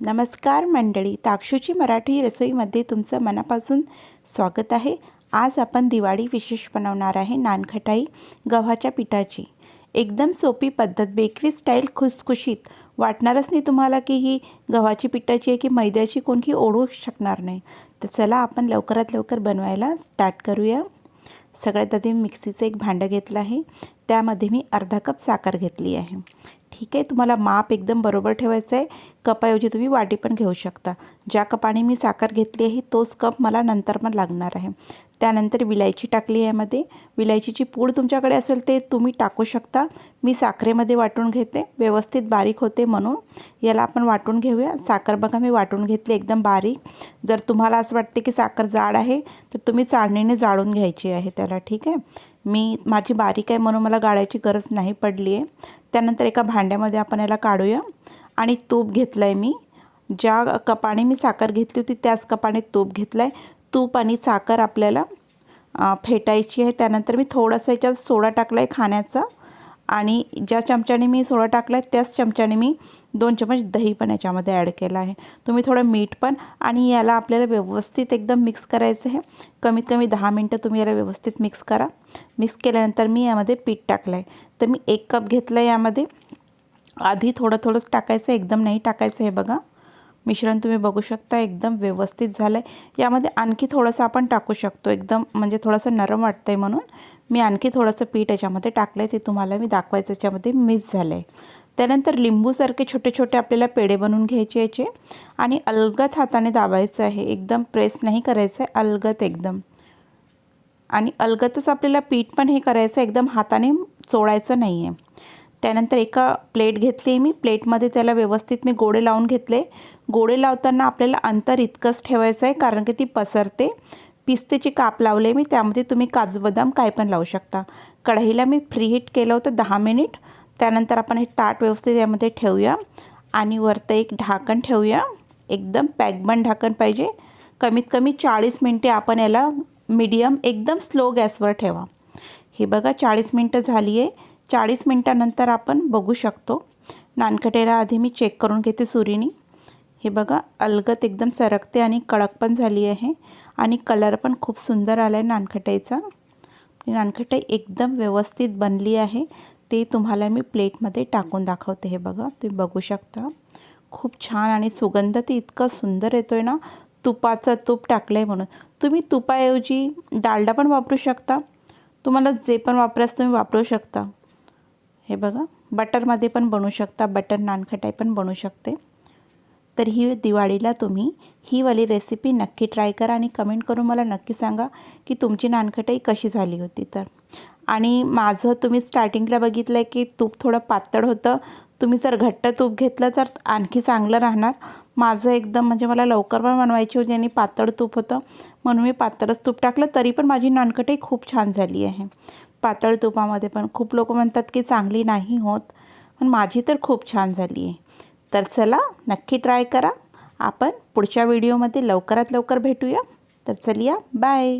नमस्कार मंडळी ताक्षूची मराठी रसोईमध्ये तुमचं मनापासून स्वागत आहे. आज आपण दिवाळी विशेष बनवणार आहे नानखटाई गव्हाच्या पिठाची. एकदम सोपी पद्धत बेकरी स्टाईल खुसखुशीत. वाटणारच नाही तुम्हाला की ही गव्हाची पिठाची आहे की मैद्याची कोणती ओढू शकणार नाही. तर चला आपण लवकरात लवकर बनवायला स्टार्ट करूया. सगळ्यात आधी मिक्सीचं एक भांडं घेतलं आहे. त्यामध्ये मी अर्धा कप साखर घेतली आहे. ठीक आहे तुम्हाला माप एकदम बरोबर ठेवायचं आहे. कपाऐवजी तुम्ही वाटी पण घेऊ शकता. ज्या कपाने मी साखर घेतली आहे तोच कप मला नंतर पण लागणार आहे. त्यानंतर विलायची टाकली आहे यामध्ये. विलायचीची पूड तुमच्याकडे असेल ते तुम्ही टाकू शकता. मी साखरेमध्ये वाटून घेते. व्यवस्थित बारीक होते म्हणून याला आपण वाटून घेऊया. साखर बघा मी वाटून घेतली एकदम बारीक. जर तुम्हाला असं वाटते की साखर जाड आहे तर तुम्ही चाळणीने जाळून घ्यायची आहे त्याला ठीक आहे? मी माझी बारीक आहे म्हणून मला गाळायची गरज नाही पडली आहे. त्यानंतर एका भांड्यामध्ये आपण याला काढूया. आणि तूप घेतलं आहे मी. ज्या कपाने मी साखर घेतली होती त्याच कपाने तूप घेतलं आहे तूप आणि साखर आपल्याला फेटायची आहे. त्यानंतर मी थोडंसं याच्यात सोडा टाकला आहे खाण्याचा. आणि ज्या चमच्याने मी सोडा टाकला आहे त्याच चमच्याने मी दोन चमच दही पण याच्यामध्ये ॲड केलं आहे. तुम्ही थोडं मीठ पण आणि याला आपल्याला व्यवस्थित एकदम मिक्स करायचं आहे. कमीत कमी दहा मिनटं तुम्ही याला व्यवस्थित मिक्स करा. मिक्स केल्यानंतर मी यामध्ये पीठ टाकलं आहे तर मी एक कप घेतलं आहे यामध्ये. आधी थोडं थोडंच टाकायचं एकदम नाही टाकायचं हे बघा. मिश्रण तुम्ही बघू शकता एकदम व्यवस्थित झालं आहे यामध्ये आणखी थोडंसं आपण टाकू शकतो. एकदम म्हणजे थोडंसं नरम वाटतं आहे म्हणून मी आणखी थोडंसं पीठ याच्यामध्ये टाकलं आहे ते तुम्हाला मी दाखवायचं याच्यामध्ये मिस झालं आहे त्यानंतर लिंबूसारखे छोटे छोटे आपल्याला पेढे बनवून घ्यायचे याचे. आणि अलगत हाताने दाबायचं आहे. एकदम प्रेस नाही करायचं आहे. अलगत एकदम. आणि अलगतच आपल्याला पीठ पण हे करायचं एकदम हाताने चोळायचं नाही आहे त्यानंतर एका प्लेट घेतली आहे मी. प्लेटमध्ये त्याला व्यवस्थित मी गोळे लावून घेतले. गोळे लावताना आपल्याला अंतर इतकंच ठेवायचं आहे कारण की ती पसरते. पिस्तेचे काप लावले मी. त्यामध्ये तुम्ही काजू बदाम काय पण लावू शकता. कढईला मी फ्री हीट केलं होतं दहा मिनिट. त्यानंतर आपण हे ताट व्यवस्थित यामध्ये ठेवूया. आणि वरतं एक ढाकण ठेवूया. एकदम पॅकबंद ढाकण पाहिजे. कमीत कमी चाळीस मिनटे आपण याला मीडियम एकदम स्लो गॅसवर ठेवा. हे बघा चाळीस मिनटं झाली आहे. चाळीस मिनटानंतर आपण बघू शकतो. नानकटेला आधी मी चेक करून घेते सुरीनी. हे बघा अलगत एकदम सरकते आणि कडक पण झाली आहे आणि कलर पण खूप सुंदर आला आहे नानखटाईचा नानखटाई एकदम व्यवस्थित बनली आहे. ते तुम्हाला मी प्लेटमध्ये टाकून दाखवते. हे बघा तुम्ही बघू शकता. खूप छान आणि सुगंध ते इतकं सुंदर येतो आहे ना तुपाचं तूप टाकलं आहे म्हणून. तुम्ही तुपाऐवजी डालडा पण वापरू शकता. तुम्हाला जे पण वापरास तुम्ही वापरू शकता. हे बघा. बटरमध्ये पण बनवू शकता बटर नानखटाई पण बनवू शकते. तर ही दिवाळीला तुम्ही ही वाली रेसिपी नक्की ट्राय करा आणि कमेंट करून मला नक्की सांगा की तुमची नानखटाई कशी झाली होती तर. आणि माझं तुम्ही स्टार्टिंगला बघितलं आहे की तूप थोडं पातळ होतं. तुम्ही जर घट्ट तूप घेतलं तर आणखी चांगलं राहणार. माझं एकदम म्हणजे मला लवकर पण बनवायची होती आणि पातळ तूप होतं. म्हणून मी पातळच तूप टाकलं तरी पण माझी नानकटाई खूप छान झाली आहे. पातळ तुपामध्ये पण. खूप लोक म्हणतात की चांगली नाही होत पण माझी तर खूप छान झाली आहे. तर चला नक्की ट्राय करा. आपण पुढच्या व्हिडिओमध्ये लवकरात लवकर भेटूया. तर चलिया बाय.